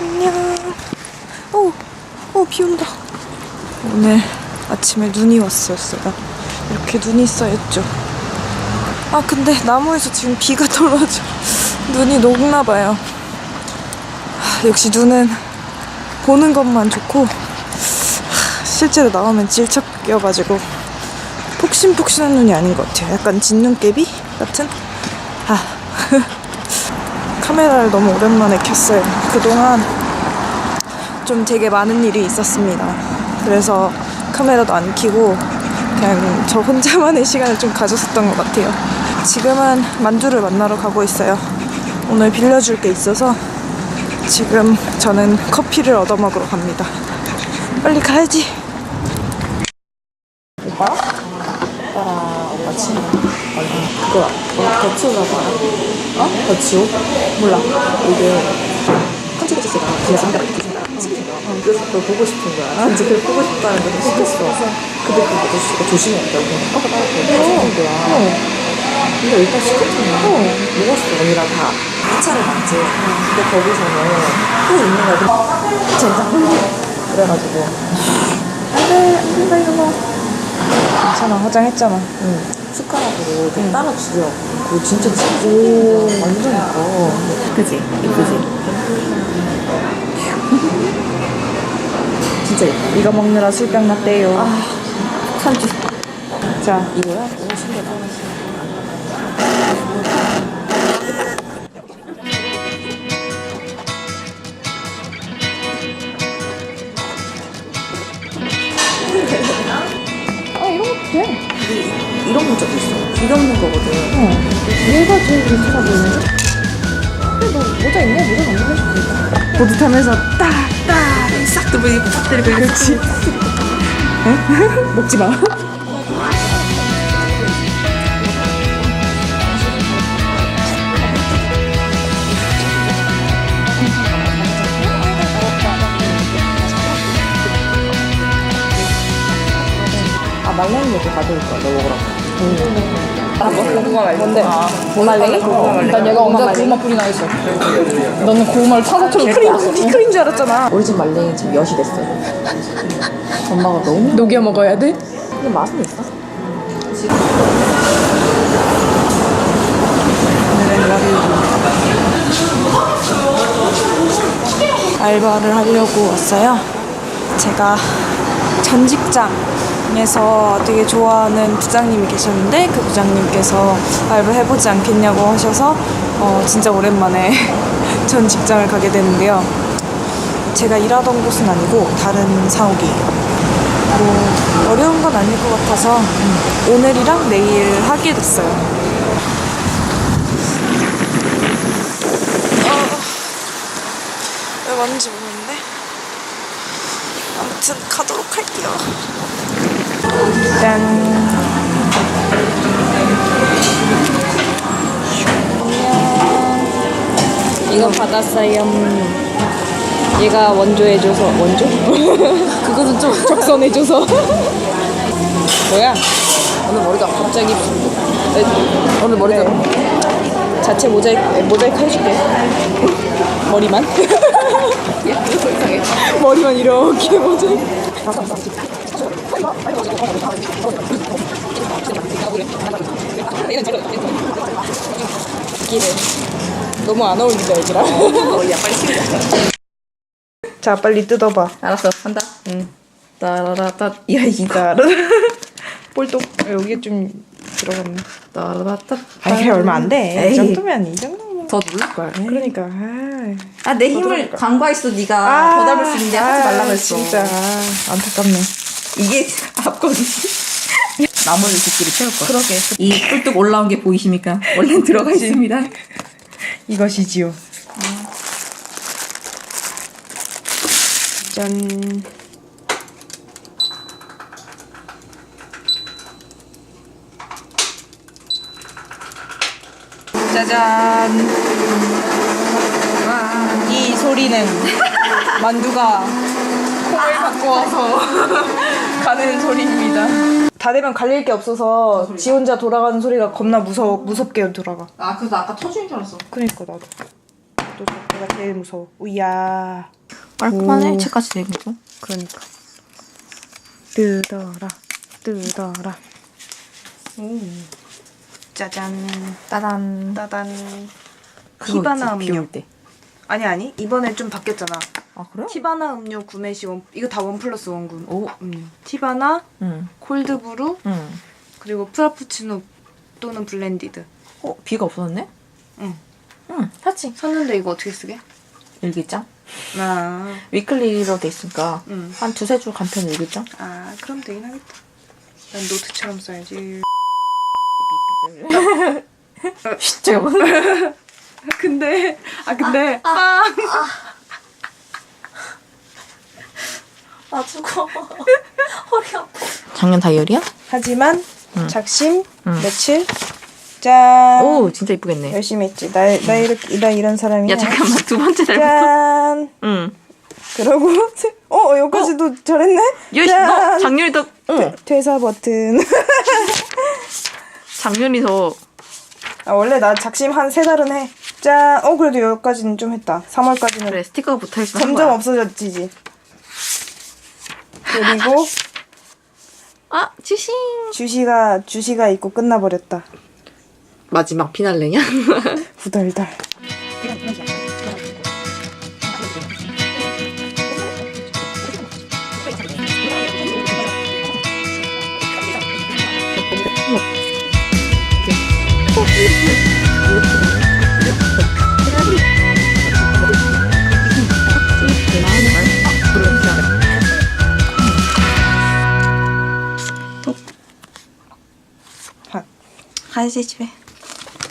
안녕. 오, 오, 비 온다. 오늘 아침에 눈이 왔었어요. 이렇게 눈이 쌓였죠. 아, 근데 나무에서 지금 비가 떨어져. 눈이 녹나봐요. 하, 역시 눈은 보는 것만 좋고, 하, 실제로 나오면 질척여가지고, 폭신폭신한 눈이 아닌 것 같아요. 약간 진눈깨비 같은? 아. 카메라를 너무 오랜만에 켰어요. 그동안 좀 되게 많은 일이 있었습니다. 그래서 카메라도 안 켜고 그냥 저 혼자만의 시간을 좀 가졌었던 것 같아요. 지금은 만두를 만나러 가고 있어요. 오늘 빌려줄 게 있어서 지금 저는 커피를 얻어 먹으러 갑니다. 빨리 가야지. 오빠? 오빠랑 오빠 친구. 그거 더치오라고 알아? 어? 더치오? 몰라. 이게 컨트롤 가 그냥 생각 어, 그래서 그걸 보고 싶은 거야. 이제 그걸 보고 싶다는 걸 시켰어. 근데 그 아저씨가 조심해야 된다고. 어, 나 가져온 거야. 근데 일단 시켰잖아. 먹었어. 언니랑 다 2차를 봤지. 근데 거기서는 또 있는 거야. 젠장. 그래가지고. 안 돼, 안 된다, 이거 봐. 괜찮아, 화장했잖아. 응. 숟가락으로 좀 따라 주려. 그거 진짜 진짜 완전 이뻐. 그지? 이쁘지? 진짜 예뻐. 이거 먹느라 술병 났대요. 아, 참지. 자, 이거야? 오, 신기하다. 아 이런 것도 돼. 이런 문자도 있어. 길 없는 거거든. 얘가 제일 괜찮아 보이는데? 근데 너 모자 있냐? 모자 안 있다. 보드 타면서 딱 딱 싹 들고 팍 때리고 그렇지. 먹지 마. 이 몇개 가져올 거야 너 먹으라고. 아, 고구마 말랭이. 뭔데? 말랭이? 난 얘가 언제 고구마 뿌리나 했어. 너는 고구마를 타사처럼 뿌렸어. 피클인 줄 알았잖아. 우리 집 말랭이 지금 엿이 됐어. 엄마가 너무 녹여 먹어야 돼? 근데 맛은 있어. 알바를 하려고 왔어요. 제가 전 직장 에서 되게 좋아하는 부장님이 계셨는데 그 부장님께서 알바 해보지 않겠냐고 하셔서 어, 진짜 오랜만에 전 직장을 가게 되는데요. 제가 일하던 곳은 아니고 다른 사옥이에요. 뭐 어려운 건 아닐 것 같아서 음, 오늘이랑 내일 하게 됐어요. 어, 왜 왔는지 모르겠는데 아무튼 가도록 할게요. 짠. 이거 받았어요. 얘가 원조해줘서 원조? 그것은 좀 적선해줘서. 뭐야? 오늘 머리가 갑자기 오늘 머리가 자체 모자이크 모자이크 해줄게. 머리만? 야, 이상해. 머리만 이렇게 모자이크. 너무 안 어울린다 얘들아. 머리야 빨리 치우자. 자 빨리 뜯어봐. 알았어, 한다. 응. 따라라따. 야 이거. 볼록 여기 좀 들어갔네. 따라라따. 아 이게 얼마 안 돼. 이 정도면 이 정도면. 더 누를 거야. 그러니까. 아. 아내 힘을. 간과했어 네가 더 닮을 수 있는데 하지 말라고 했어. 진짜 아, 안타깝네. 이게 앞거리. 나머지 두끼를 채울 거야. 그러게. 이 뚝뚝 올라온 게 보이십니까? 원래 들어가 있습니다. 이것이지요. 짠. 짜잔. 이 소리는 만두가 콩을 갖고 와서 가는 소리입니다. 다 되면 갈릴 게 없어서 지 혼자 돌아가는 소리가 겁나 무서 무섭게 돌아가. 아 그래서 아까 터지는 줄 알았어. 그니까 나도. 또 저- 이거 제일 무서워. 우야. 깔끔하네. 오. 책까지 내고. 그러니까. 뜯어라. 뜯어라. 오. 짜잔. 따단. 따단. 그거 있지, 비 음료. 올 때. 아니 아니 이번에 좀 바뀌었잖아. 아 그래? 티바나 음료 구매 시 원, 이거 다 원 플러스 원군. 오. 음료. 티바나, 응. 콜드브루, 응. 그리고 프라푸치노 또는 블렌디드. 어 비가 없어졌네? 응. 응. 샀지. 샀는데 이거 어떻게 쓰게? 일기장. 아, 위클리로 돼 있으니까 응. 한 두세 줄 간편 일기장. 아 그럼 되긴 하겠다. 난 노트처럼 써야지. 진짜 근데 아 근데 빵 나 죽어. 허리 아파. 작년 다이어리야? 하지만 응. 작심 응. 며칠 짠 오 진짜 이쁘겠네. 열심히 했지 나, 나 이렇게 나 이런 사람이야 야 잠깐만 두 번째 달부터. 짠 응. 그러고 어 여기까지도 잘했네 여시 너 작년이 더. 응. 퇴사 버튼 작년이 더. 아, 원래 나 작심 한 세 달은 해 짠 어 그래도 여기까지는 좀 했다 3월까지는 그래 스티커가 붙어 있어. 점점 없어졌지 그리고 아 주신. 주시가 주시가 있고 끝나버렸다 마지막 피날레냐? 후덜덜 가야지 집에.